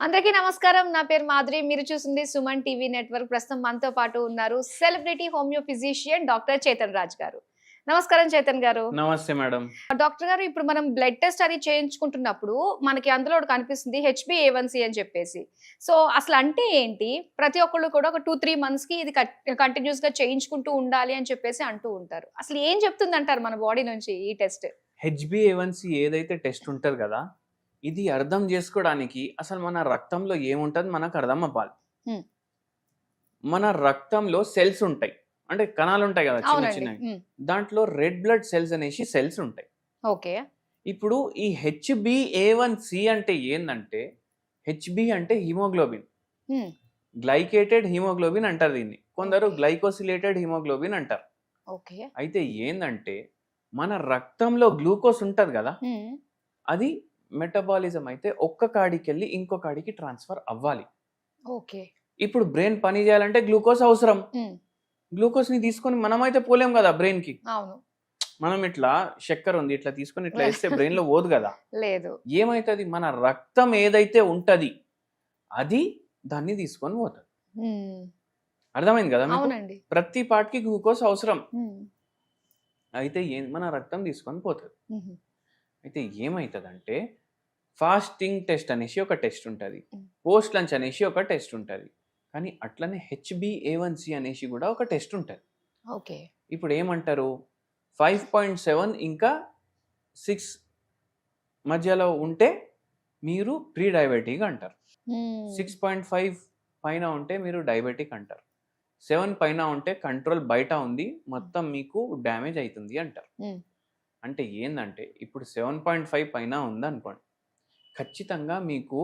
అందరికీ నమస్కారం. నా పేరు మాధురి. మీరు చూస్తుంది సుమన్ టీవీ నెట్వర్క్. ప్రస్తుతం మనతో పాటు ఉన్నారు celebrity homoeo physician doctor Chetan Raj గారు. నమస్కారం చేతన్ గారు. నమస్తే మేడం. డాక్టర్ గారు ఇప్పుడు మనం బ్లడ్ టెస్ట్ అది చేయించుకుంటున్నప్పుడు మనకి అందులో కనిపిస్తుంది హెచ్బి ఏవన్సీ అని చెప్పేసి. సో అసలు అంటే ఏంటి? ప్రతి ఒక్కళ్ళు కూడా ఒక టూ త్రీ మంత్స్కి ఇది కంటిన్యూస్గా చేయించుకుంటూ ఉండాలి అని చెప్పేసి అంటూ ఉంటారు. అసలు ఏం చెప్తుంది అంటారు మన బాడీ నుంచి ఈ టెస్ట్? హెచ్బిఏవన్సి ఏదైతే టెస్ట్ ఉంటుంది కదా ఇది అర్థం చేసుకోవడానికి అసలు మన రక్తంలో ఏముంటుంది మనకు అర్థం అవ్వాలి. మన రక్తంలో సెల్స్ ఉంటాయి. అంటే కణాలు ఉంటాయి కదా చిన్న చిన్నవి. దాంట్లో రెడ్ బ్లడ్ సెల్స్ అనేసి సెల్స్ ఉంటాయి. ఓకే. ఇప్పుడు ఈ హెచ్బిఏ వన్ సి అంటే ఏంటంటే హెచ్బి అంటే హిమోగ్లోబిన్. గ్లైకేటెడ్ హిమోగ్లోబిన్ అంటారు దీన్ని. కొందరు. గ్లైకోసిలేటెడ్ హిమోగ్లోబిన్ అంటారు. ఓకే. అయితే ఏందంటే మన రక్తంలో గ్లూకోజ్ ఉంటుంది కదా? అది మెటబాలిజం అయితే ఒక్క కాడికి వెళ్ళి ఇంకో కాడికి ట్రాన్స్ఫర్ అవ్వాలి. ఓకే. ఇప్పుడు బ్రెయిన్ పని చేయాలంటే గ్లూకోజ్ అవసరం. గ్లూకోజ్ని తీసుకొని మనమైతే పోలేం కదా బ్రెయిన్కి అవును. మనం ఇట్లా చక్కెర ఉంది ఇట్లా తీసుకొని ఇట్లా వేస్తే బ్రెయిన్లో పోదు కదా. లేదు. ఏమైతుంది? మన రక్తం ఏదైతే ఉంటది అది దాన్ని తీసుకొని పోతుంది. అర్థమైంది కదా ప్రతి పార్ట్కి గ్లూకోజ్ అవసరం. అయితే ఏ మన రక్తం తీసుకొని పోతుంది. అయితే ఏమవుతుందంటే ఫాస్టింగ్ టెస్ట్ అనేసి ఒక టెస్ట్ ఉంటుంది. పోస్ట్ లంచ్ అనేసి ఒక టెస్ట్ ఉంటుంది. కానీ అట్లనే హెచ్బిఏవన్సి అనేసి కూడా ఒక టెస్ట్ ఉంటుంది. ఓకే. ఇప్పుడు ఏమంటారు ఫైవ్ పాయింట్ సెవెన్ ఇంకా సిక్స్ మధ్యలో ఉంటే మీరు ప్రీ డయాబెటిక్ అంటారు సిక్స్ పాయింట్ ఫైవ్ పైన ఉంటే మీరు డయాబెటిక్ అంటారు. సెవెన్ పైన ఉంటే కంట్రోల్ బయట ఉంది మొత్తం మీకు డ్యామేజ్ అవుతుంది అంటారు. అంటే ఏంటంటే ఇప్పుడు సెవెన్ పాయింట్ ఫైవ్ పైన ఉందనుకోండి ఖచ్చితంగా మీకు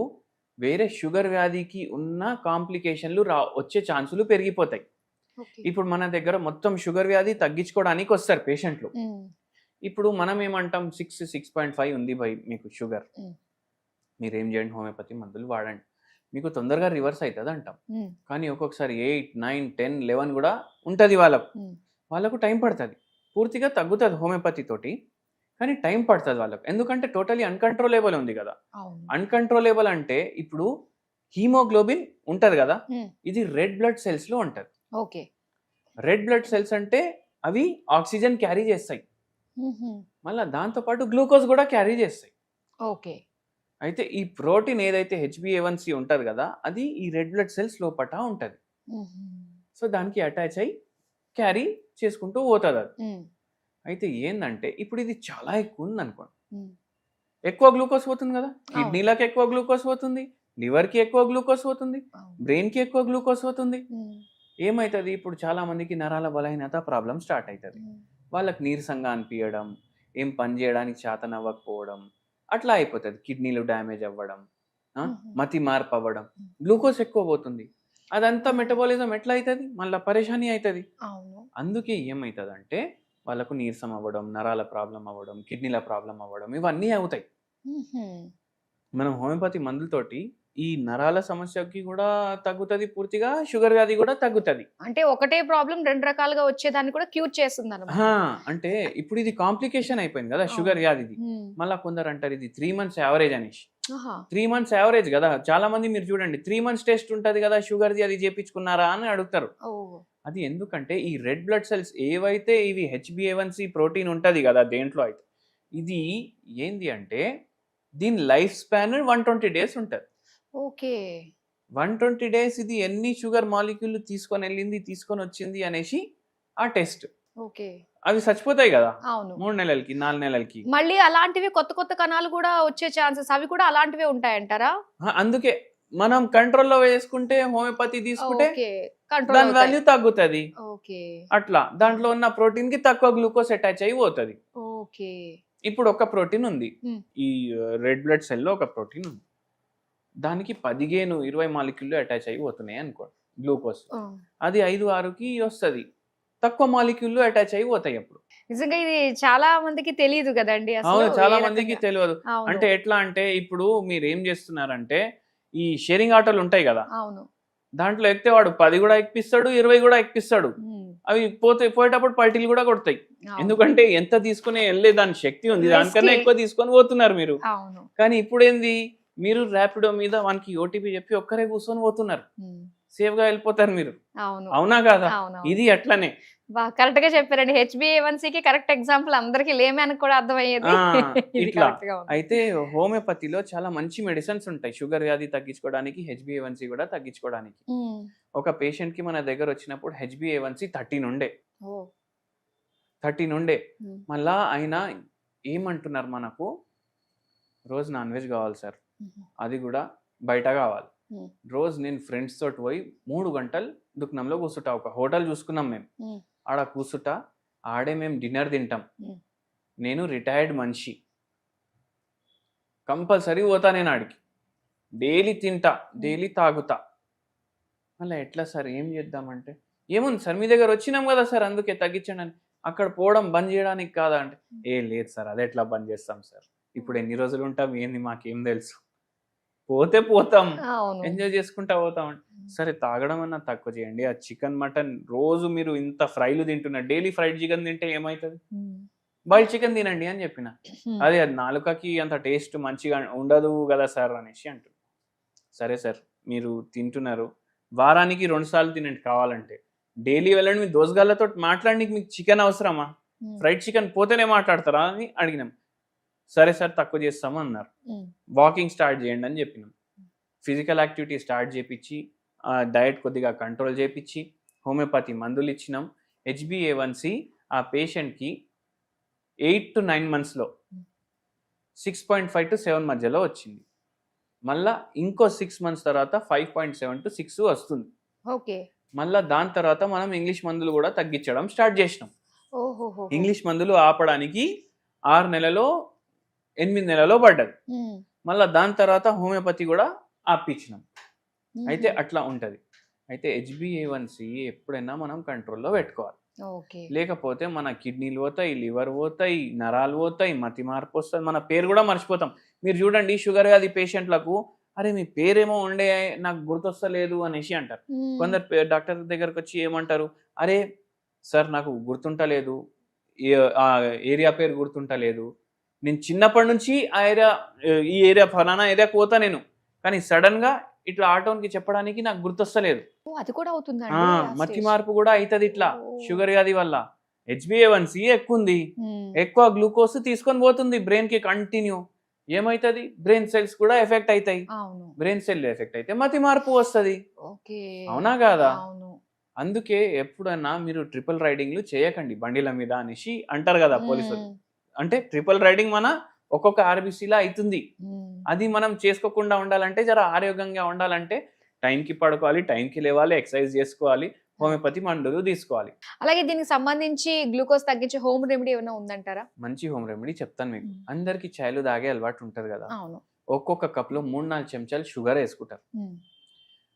వేరే షుగర్ వ్యాధికి ఉన్న కాంప్లికేషన్లు రా వచ్చే ఛాన్సులు పెరిగిపోతాయి. ఇప్పుడు మన దగ్గర మొత్తం షుగర్ వ్యాధి తగ్గించుకోవడానికి వస్తారు పేషెంట్లు. ఇప్పుడు మనం ఏమంటాం సిక్స్ సిక్స్ పాయింట్ ఫైవ్ ఉంది బై మీకు షుగర్. మీరు ఏం చేయండి హోమియోపతి మందులు వాడండి. మీకు తొందరగా రివర్స్ అవుతుంది అంటాం. కానీ ఒక్కొక్కసారి ఎయిట్ నైన్ టెన్ లెవెన్ కూడా ఉంటుంది వాళ్ళకు. వాళ్ళకు టైం పడుతుంది. పూర్తిగా తగ్గుతుంది హోమియోపతి తోటి కానీ టైం పడుతుంది వాళ్ళకు. ఎందుకంటే టోటలీ అన్కంట్రోలేబుల్ ఉంది కదా. అన్కంట్రోలేబుల్ అంటే ఇప్పుడు హీమోగ్లోబిన్ ఉంటుంది కదా. ఇది రెడ్ బ్లడ్ సెల్స్లో ఉంటుంది. ఓకే. రెడ్ బ్లడ్ సెల్స్ అంటే అవి ఆక్సిజన్ క్యారీ చేస్తాయి. మళ్ళీ దాంతోపాటు గ్లూకోజ్ కూడా క్యారీ చేస్తాయి. ఓకే. అయితే ఈ ప్రోటీన్ ఏదైతే హెచ్బిఏవన్సి ఉంటుంది కదా అది ఈ రెడ్ బ్లడ్ సెల్స్ లోపట ఉంటుంది. సో దానికి అటాచ్ అయ్యి క్యారీ చేసుకుంటూ పోతుంది అది. అయితే ఏంటంటే ఇప్పుడు ఇది చాలా ఎక్కువ ఉంది అనుకోండి ఎక్కువ గ్లూకోజ్ పోతుంది కదా? కిడ్నీలకు ఎక్కువ గ్లూకోజ్ పోతుంది లివర్కి ఎక్కువ గ్లూకోజ్ పోతుంది అవును. బ్రెయిన్కి ఎక్కువ గ్లూకోజ్ పోతుంది. ఏమవుతుంది ఇప్పుడు చాలా మందికి నరాల బలహీనత ప్రాబ్లం స్టార్ట్ అవుతుంది వాళ్ళకి నీరసంగా అనిపించడం ఏం పని చేయడానికి చేతన అవ్వకపోవడం అట్లా అయిపోతుంది. కిడ్నీలు డ్యామేజ్ అవ్వడం. మతి మార్పు అవ్వడం. గ్లూకోజ్ ఎక్కువ పోతుంది. అదంతా మెటబాలిజం ఎట్లా అవుతుంది మళ్ళీ పరేషానీ అవుతుంది అందుకే ఏమవుతుంది అంటే వాళ్ళకు నీరసం అవ్వడం నరాల ప్రాబ్లం అవ్వడం కిడ్నీల ప్రాబ్లం అవ్వడం ఇవన్నీ అవుతాయి. మనం హోమియోపతి మందులతోటి ఈ నరాల సమస్యకి కూడా తగ్గుతుంది పూర్తిగా షుగర్ వ్యాధి కూడా తగ్గుతుంది. అంటే ఒకటే ప్రాబ్లం రెండు రకాలుగా వచ్చేదాన్ని కూడా క్యూర్ చేస్తుంది అంటే ఇప్పుడు ఇది కాంప్లికేషన్ అయిపోయింది కదా షుగర్ వ్యాధిది. మళ్ళా కొందరు అంటారు ఇది త్రీ మంత్స్ యావరేజ్ అనేసి త్రీ మంత్స్ యావరేజ్ కదా చాలా మంది మీరు చూడండి త్రీ మంత్స్ టెస్ట్ ఉంటది కదా షుగర్ది అది చేపించుకున్నారా అని అడుగుతారు. అది ఎందుకంటే ఈ రెడ్ బ్లడ్ సెల్స్ ఏవైతే ఇవి హెచ్బిఏవన్సి ప్రోటీన్ ఉంటది కదా దేంట్లో అయితే ఇది ఏంది అంటే దీని life span one twenty days ఉంటుంది. ఓకే. వన్ ట్వంటీ డేస్ ఇది ఎన్ని షుగర్ మాలిక్యూల్ తీసుకొని వెళ్ళింది తీసుకొని వచ్చింది అనేసి ఆ టెస్ట్. ఓకే. అవి చచ్చిపోతాయి కదా? అవును. మూడు నెలలకి నాలుగు నెలలకి. మళ్ళీ అలాంటివి కొత్త కొత్త కణాలు కూడా వచ్చే ఛాన్సెస్ అవి కూడా అలాంటివే ఉంటాయంటారా? అందుకే మనం కంట్రోల్లో వేసుకుంటే హోమియోపతి తీసుకుంటే దాని వాల్యూ తగ్గుతుంది. అట్లా దాంట్లో ఉన్న ప్రోటీన్కి తక్కువ గ్లూకోజ్ అటాచ్ అయి పోతుంది. ఓకే. ఇప్పుడు ఒక ప్రోటీన్ ఉంది. ఈ రెడ్ బ్లడ్ సెల్లో ఒక ప్రోటీన్ ఉంది. దానికి పదిహేను ఇరవై మాలిక్యూల్ అటాచ్ అయి పోతున్నాయి అనుకోండి గ్లూకోజ్. అది ఐదు ఆరుకి వస్తుంది. తక్కువ మాలిక్యూల్ అటాచ్ అయి పోతాయి అప్పుడు నిజంగా ఇది చాలా మందికి తెలియదు కదండి అవును చాలా మందికి. తెలియదు. అంటే ఎట్లా అంటే ఇప్పుడు మీరు ఏం చేస్తున్నారంటే ఈ షేరింగ్ ఆటోలు ఉంటాయి కదా అవును. దాంట్లో ఎక్కితే వాడు పది కూడా ఎక్కిస్తాడు ఇరవై కూడా ఎక్కిస్తాడు. అవి పోతే పోయేటప్పుడు పల్టీలు కూడా కొడతాయి. ఎందుకంటే ఎంత తీసుకుని వెళ్ళే దాని శక్తి ఉంది. దానికన్నా ఎక్కువ తీసుకొని పోతున్నారు మీరు. కానీ ఇప్పుడు ఏంది? మీరు ర్యాపిడో మీద వానికి ఓటీపీ చెప్పి ఒక్కరే కూర్చొని పోతున్నారు. సేఫ్గా వెళ్ళిపోతారు మీరు. అవును. కాదా? ఇది అట్లనే. కరెక్ట్గా చెప్పారండి. హెచ్బిఏవన్సీ కి కరెక్ట్ ఎగ్జాంపుల్ అందరికి లేమని కూడా అర్థమయ్యేది. ఇట్లా. అయితే హోమియోపతిలో చాలా మంచి మెడిసిన్స్ ఉంటాయి. షుగర్ వ్యాధి తగ్గించుకోవడానికి హెచ్బిఏవన్సీ కూడా తగ్గించుకోవడానికి. ఒక పేషెంట్కి మన దగ్గర వచ్చినప్పుడు హెచ్బిఏవన్సీ థర్టీన్ ఉండే. థర్టీన్ ఉండే. మళ్ళా ఆయన ఏమంటున్నారు మనకు? రోజు నాన్ వెజ్ కావాలి సార్. అది కూడా బయట కావాలి. రోజు నేను ఫ్రెండ్స్ తోటి పోయి మూడు గంటలు దుకాణంలో కూర్చుంటా. ఒక హోటల్ చూసుకున్నాం మేము. ఆడ కూర్చుంటా. ఆడే మేము డిన్నర్ తింటాం. నేను రిటైర్డ్ మనిషి. కంపల్సరీ పోతా నేను ఆడికి. డైలీ తింటా డైలీ తాగుతా. మళ్ళీ ఎట్లా సార్ ఏం చేద్దామంటే ఏముంది సార్ మీ దగ్గర వచ్చినాం కదా సార్ అందుకే తగ్గించండి అని. అక్కడ పోవడం బంద్ చేయడానికి కాదా అంటే ఏ లేదు సార్ అదే ఎట్లా బంద్ చేస్తాం సార్. ఇప్పుడు ఎన్ని రోజులు ఉంటాం ఏంది మాకేం తెలుసు. పోతే పోతాం. ఎంజాయ్ చేసుకుంటా పోతాం. అంటే సరే తాగడం అన్నా తక్కువ చేయండి. ఆ చికెన్ మటన్ రోజు మీరు ఇంత ఫ్రైలు తింటున్నారు డైలీ ఫ్రైడ్ చికెన్ తింటే ఏమవుతుంది ఉమ్. బాయిల్ చికెన్ తినండి అని చెప్పిన. అదే అది నాలుకకి అంత టేస్ట్ మంచిగా ఉండదు కదా సార్ అనేసి అంటుంది సరే సార్ మీరు తింటున్నారు. వారానికి రెండు సార్లు తినండి కావాలంటే. డైలీ వెళ్ళండి మీ దోసగాళ్ళతో మాట్లాడడానికి మీకు చికెన్ అవసరమా. ఫ్రైడ్ చికెన్ పోతేనే మాట్లాడతారా అని అడిగినాం. సరే సార్ తక్కువ చేస్తాము అన్నారు. వాకింగ్ స్టార్ట్ చేయండి అని చెప్పినాం. ఫిజికల్ యాక్టివిటీ స్టార్ట్ చేపించి డయట్ కొద్దిగా కంట్రోల్ చేపించి హోమియోపతి మందులు ఇచ్చినాం. హెచ్బిఏవన్సి ఆ పేషెంట్కి ఎయిట్ టు నైన్ మంత్స్లో six point five to seven మధ్యలో వచ్చింది. మళ్ళా ఇంకో సిక్స్ మంత్స్ తర్వాత five point seven to six వస్తుంది. ఓకే. మళ్ళా దాని తర్వాత మనం ఇంగ్లీష్ మందులు కూడా తగ్గించడం స్టార్ట్ చేసినాం. ఓహో ఇంగ్లీష్ మందులు ఆపడానికి ఆరు నెలలో ఎనిమిది నెలలో పడ్డది. మళ్ళీ దాని తర్వాత హోమియోపతి కూడా ఆపించినాం అయితే అట్లా ఉంటుంది. అయితే హెచ్బిఏవన్సి ఎప్పుడైనా మనం కంట్రోల్లో పెట్టుకోవాలి. ఓకే. లేకపోతే మన కిడ్నీలు పోతాయి లివర్ పోతాయి నరాలు పోతాయి మతి మార్పు వస్తుంది. మన పేరు కూడా మర్చిపోతాం. మీరు చూడండి షుగర్ వ్యాధి పేషెంట్లకు అరే మీ పేరేమో ఉండే నాకు గుర్తొస్తలేదు అనేసి అంటారు. కొందరు డాక్టర్ దగ్గరకు వచ్చి ఏమంటారు అరే సార్ నాకు గుర్తుంటలేదు ఏరియా పేరు గుర్తుంటలేదు నేను చిన్నప్పటి నుంచి ఆ ఏరియా ఈ ఏరియా ఫలానా ఏరియాకి పోతా నేను. కానీ సడన్గా ఇట్లా ఆటోన్కి చెప్పడానికి నాకు గుర్తొస్తలేదు. అది కూడా అవుతుందా మతి మార్పు కూడా అవుతుంది ఇట్లా. షుగర్ వ్యాధి వల్ల. హెచ్బిఏవన్సి ఎక్కువ ఉంది ఎక్కువ గ్లూకోజ్ తీసుకొని పోతుంది బ్రెయిన్కి కంటిన్యూ. ఏమైతుంది? బ్రెయిన్ సెల్స్ కూడా ఎఫెక్ట్ అవుతాయి బ్రెయిన్ సెల్ ఎఫెక్ట్ అయితే మతి మార్పు వస్తుంది. అవునా కాదా? అందుకే ఎప్పుడన్నా మీరు ట్రిపుల్ రైడింగ్లు చేయకండి బండిల మీద అనేసి అంటారు కదా పోలీసులు. అంటే ట్రిపుల్ రైడింగ్ మన ఒక్కొక్క ఆర్బీసీలా అవుతుంది ఉమ్. అది మనం చేసుకోకుండా ఉండాలంటే జర ఆరోగ్యంగా ఉండాలంటే టైంకి పడుకోవాలి టైంకి లేవాలి ఎక్సర్సైజ్ చేసుకోవాలి హోమియోపతి మందులు తీసుకోవాలి. అలాగే దీనికి సంబంధించి గ్లూకోజ్ తగ్గించే హోమ్ రెమెడీ ఏమైనా ఉందంటారా? మంచి హోమ్ రెమెడీ చెప్తాను మీకు. మ్మ్. అందరికి చాయ్లు తాగే అలవాటు ఉంటుంది కదా. అవును. ఒక్కొక్క కప్లో మూడు నాలుగు చెంచాలు షుగర్ వేసుకుంటారు. ఉమ్,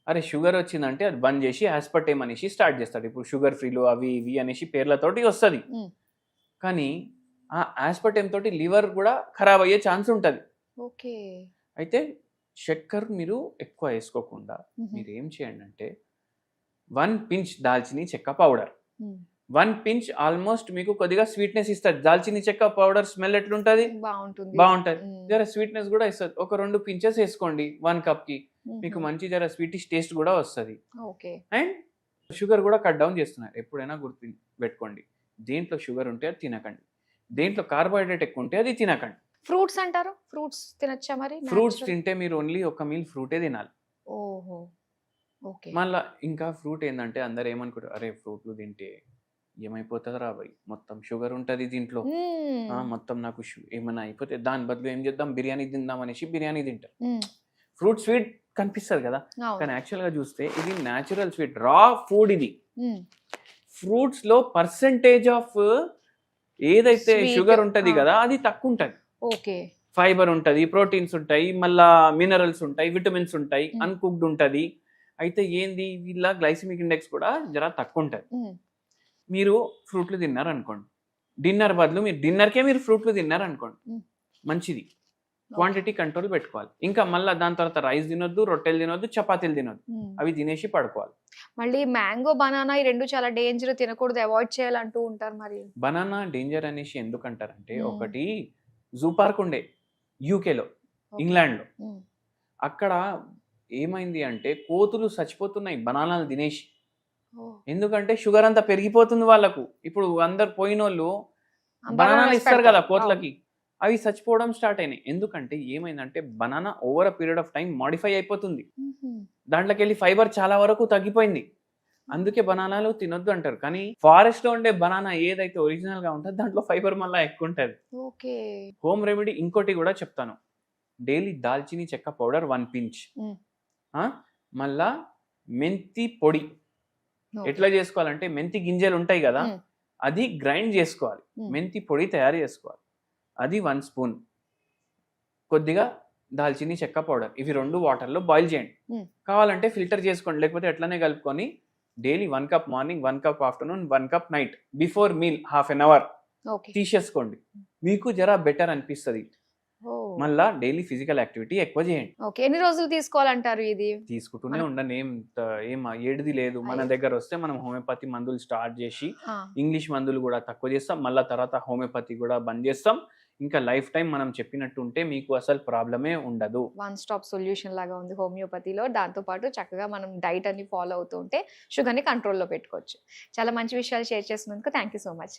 అరే షుగర్ వచ్చిందంటే అది బంద్ చేసి ఆస్పర్టేమ్ అనేసి స్టార్ట్ చేస్తాడు. ఇప్పుడు షుగర్ ఫ్రీలు అవి ఇవి అనేసి పేర్లతోటి వస్తుంది. కానీ ఆ ఆస్పర్టేమ్ తోటి లివర్ కూడా ఖరాబ్ అయ్యే ఛాన్స్ ఉంటుంది. ఓకే. అయితే చక్కెర మీరు ఎక్కువ వేసుకోకుండా మీరు ఏం చేయండి అంటే వన్ పించ్ దాల్చిని చెక్క పౌడర్. వన్ పించ్ ఆల్మోస్ట్ మీకు కొద్దిగా స్వీట్నెస్ ఇస్తుంది. దాల్చిని చెక్క పౌడర్ స్మెల్ ఎట్లుంటుంది? బాగుంటుంది. బాగుంటది. జర స్వీట్నెస్ కూడా ఇస్తుంది. ఒక రెండు పించెస్ వేసుకోండి వన్ కప్కి మీకు మంచి జర స్వీటిష్ టేస్ట్ కూడా వస్తుంది. ఓకే. అండ్ షుగర్ కూడా కట్ డౌన్ చేస్తున్నారు. ఎప్పుడైనా గుర్తు పెట్టుకోండి దేంట్లో షుగర్ ఉంటే అది తినకండి. దేంట్లో కార్బోహైడ్రేట్ ఎక్కువ ఉంటే అది తినకండి. ఫ్రూట్స్ అంటారు? ఫ్రూట్స్ తినచ్చా మరి? ఫ్రూట్స్? తింటే మీరు ఓన్లీ ఒక మీల్ ఫ్రూటే తినాలి. ఓహో. ఓకే. మళ్ళా ఇంకా ఫ్రూట్ ఏంటంటే అందరు ఏమనుకుంటారు? అరే ఫ్రూట్లు తింటే ఏమైపోతుంది రా భయ్ మొత్తం షుగర్ ఉంటుంది దీంట్లో. మొత్తం నాకు ఏమైనా అయిపోతే దాని బదులు ఏం చేద్దాం? బిర్యానీ తిందాం అనేసి బిర్యానీ తింటారు. ఫ్రూట్ స్వీట్ కనిపిస్తుంది కదా. కానీ యాక్చువల్గా చూస్తే ఇది న్యాచురల్ స్వీట్ రా ఫుడ్ ఇది. ఫ్రూట్స్లో పర్సంటేజ్ ఆఫ్ ఏదైతే షుగర్ ఉంటది. కదా అది తక్కువ ఉంటది ఓకే ఫైబర్ ఉంటది ప్రోటీన్స్ ఉంటాయి మళ్ళా మినరల్స్ ఉంటాయి విటమిన్స్ ఉంటాయి. అన్కుక్డ్ ఉంటది అయితే ఏంది వీళ్ళ గ్లైసిమిక్ ఇండెక్స్ కూడా జర తక్కువ ఉంటది మ్మ్. మీరు ఫ్రూట్లు తిన్నారు అనుకోండి డిన్నర్ బదులు మీరు డిన్నర్కే మీరు ఫ్రూట్లు తిన్నారు అనుకోండి Mm. మంచిది క్వాంటిటీ కంట్రోల్ పెట్టుకోవాలి. ఇంకా మళ్ళీ దాని తర్వాత రైస్ తినొద్దు రొట్టెలు తినొద్దు చపాతీలు తినొద్దు. అవి తినేసి పడుకోవాలి. మళ్ళీ మ్యాంగో బనానా ఈ రెండు చాలా డేంజర్ తినకూడదు అవాయిడ్ చేయాలంటూ ఉంటారు మరి. బనానా డేంజర్ అనేసి ఎందుకంటారంటే. ఒకటి జూ పార్క్ ఉండే యూకేలో ఇంగ్లాండ్లో. అక్కడ ఏమైంది అంటే కోతులు చచ్చిపోతున్నాయి బనానాలు తినేసి. ఎందుకంటే షుగర్ అంతా పెరిగిపోతుంది వాళ్ళకు. ఇప్పుడు అందరు పోయిన వాళ్ళు బనానాలు ఇస్తారు కదా కోతులకి. అవి చచ్చిపోవడం స్టార్ట్ అయినాయి. ఎందుకంటే ఏమైందంటే banana over a period of time modify అయిపోతుంది. దాంట్లోకి వెళ్ళి ఫైబర్ చాలా వరకు తగ్గిపోయింది. అందుకే బనానాలు తినొద్దు అంటారు. కానీ ఫారెస్ట్లో ఉండే బనానా ఏదైతే ఒరిజినల్గా ఉంటుందో దాంట్లో ఫైబర్ మళ్ళీ ఎక్కువ ఉంటుంది. ఓకే. హోమ్ రెమెడీ ఇంకోటి కూడా చెప్తాను. డైలీ దాల్చిని చెక్క పౌడర్ వన్ పించ్. మళ్ళా మెంతి పొడి. ఎట్లా చేసుకోవాలంటే మెంతి గింజలు ఉంటాయి కదా. అది గ్రైండ్ చేసుకోవాలి. మెంతి పొడి తయారు చేసుకోవాలి. అది వన్ స్పూన్. కొద్దిగా దాల్చిని చెక్క పౌడర్. ఇవి రెండు వాటర్లో బాయిల్ చేయండి. కావాలంటే ఫిల్టర్ చేసుకోండి. లేకపోతే ఎట్లనే కలుపుకొని daily one cup morning one cup afternoon one cup night before meal half an hour. తీసేసుకోండి. మీకు జరా బెటర్ అనిపిస్తుంది. మళ్ళా డైలీ ఫిజికల్ యాక్టివిటీ ఎక్కువ చేయండి. ఓకే. ఎన్ని రోజులు తీసుకోవాలంటారు ఇది? తీసుకుంటూనే ఉండండి. ఏం ఏం ఏడిది లేదు. మన. దగ్గర వస్తే మనం హోమియోపతి మందులు స్టార్ట్ చేసి ఇంగ్లీష్ మందులు కూడా తక్కువ చేస్తాం. మళ్ళీ తర్వాత హోమియోపతి కూడా బంద్ చేస్తాం. ఇంకా లైఫ్ టైం మనం చెప్పినట్టు ఉంటే మీకు అసలు ప్రాబ్లమే ఉండదు. వన్ స్టాప్ సొల్యూషన్ లాగా ఉంది హోమియోపతిలో. దాంతో పాటు చక్కగా మనం డైట్ అని ఫాలో అవుతూ ఉంటే షుగర్ని కంట్రోల్లో పెట్టుకోవచ్చు. చాలా మంచి విషయాలు షేర్ చేసినందుకు థ్యాంక్ యూ సో మచ్